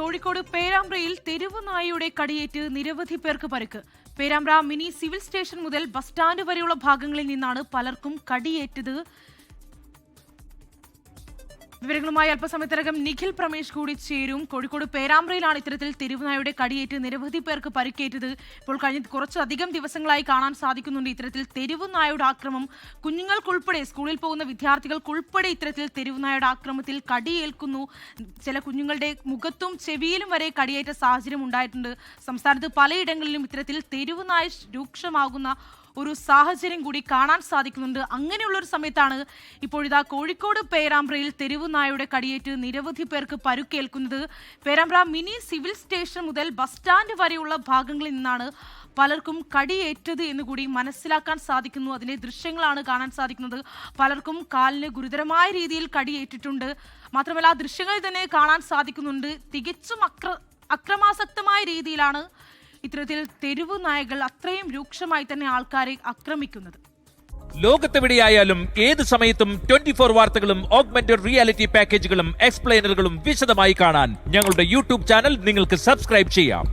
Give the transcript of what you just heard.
കോഴിക്കോട് പേരാമ്പ്രയിൽ തെരുവ് നായയുടെ കടിയേറ്റ് നിരവധി പേർക്ക് പരിക്ക്. പേരാമ്പ്ര മിനി സിവിൽ സ്റ്റേഷൻ മുതൽ ബസ് സ്റ്റാൻഡ് വരെയുള്ള ഭാഗങ്ങളിൽ നിന്നാണ് പലർക്കും കടിയേറ്റത്. വിവരങ്ങളുമായി അല്പസമയത്തിനകം നിഖിൽ പ്രമേഷ് കൂടി ചേരും. കോഴിക്കോട് പേരാമ്പ്രയിലാണ് ഇത്തരത്തിൽ തെരുവുനായുടെ കടിയേറ്റ് നിരവധി പേർക്ക് പരിക്കേറ്റത്. ഇപ്പോൾ കഴിഞ്ഞ കുറച്ചധികം ദിവസങ്ങളായി കാണാൻ സാധിക്കുന്നുണ്ട് ഇത്തരത്തിൽ തെരുവുനായുടെ ആക്രമം. കുഞ്ഞുങ്ങൾക്കുൾപ്പെടെ സ്കൂളിൽ പോകുന്ന വിദ്യാർത്ഥികൾക്കുൾപ്പെടെ ഇത്തരത്തിൽ തെരുവുനായുടെ ആക്രമത്തിൽ കടിയേൽക്കുന്നു. ചില കുഞ്ഞുങ്ങളുടെ മുഖത്തും ചെവിയിലും വരെ കടിയേറ്റ സാഹചര്യം ഉണ്ടായിട്ടുണ്ട്. സംസ്ഥാനത്ത് പലയിടങ്ങളിലും ഇത്തരത്തിൽ തെരുവുനായ രൂക്ഷമാകുന്ന ഒരു സാഹചര്യം കൂടി കാണാൻ സാധിക്കുന്നുണ്ട്. അങ്ങനെയുള്ള ഒരു സമയത്താണ് ഇപ്പോഴിതാ കോഴിക്കോട് പേരാമ്പ്രയിൽ തെരുവു നായയുടെ കടിയേറ്റ് നിരവധി പേർക്ക് പരുക്കേൽക്കുന്നത്. പേരാമ്പ്ര മിനി സിവിൽ സ്റ്റേഷൻ മുതൽ ബസ് സ്റ്റാൻഡ് വരെയുള്ള ഭാഗങ്ങളിൽ നിന്നാണ് പലർക്കും കടിയേറ്റത് എന്ന് കൂടി മനസ്സിലാക്കാൻ സാധിക്കുന്നു. അതിന്റെ ദൃശ്യങ്ങളാണ് കാണാൻ സാധിക്കുന്നത്. പലർക്കും കാലിന് ഗുരുതരമായ രീതിയിൽ കടിയേറ്റിട്ടുണ്ട്. മാത്രമല്ല ദൃശ്യങ്ങളിൽ തന്നെ കാണാൻ സാധിക്കുന്നുണ്ട്. തികച്ചും അക്ര അക്രമാസക്തമായ രീതിയിലാണ് ഇത്തരത്തിൽ തെരുവ് നായകൾ അത്രയും രൂക്ഷമായി തന്നെ ആൾക്കാരെ ആക്രമിക്കുന്നത്. ലോകത്തെവിടെയായാലും ഏത് സമയത്തും ട്വന്റി ഫോർ വാർത്തകളും ഓഗ്മെന്റഡ് റിയാലിറ്റി പാക്കേജുകളും എക്സ്പ്ലെയിനറുകളും വിശദമായി കാണാൻ ഞങ്ങളുടെ യൂട്യൂബ് ചാനൽ നിങ്ങൾക്ക് സബ്സ്ക്രൈബ് ചെയ്യാം.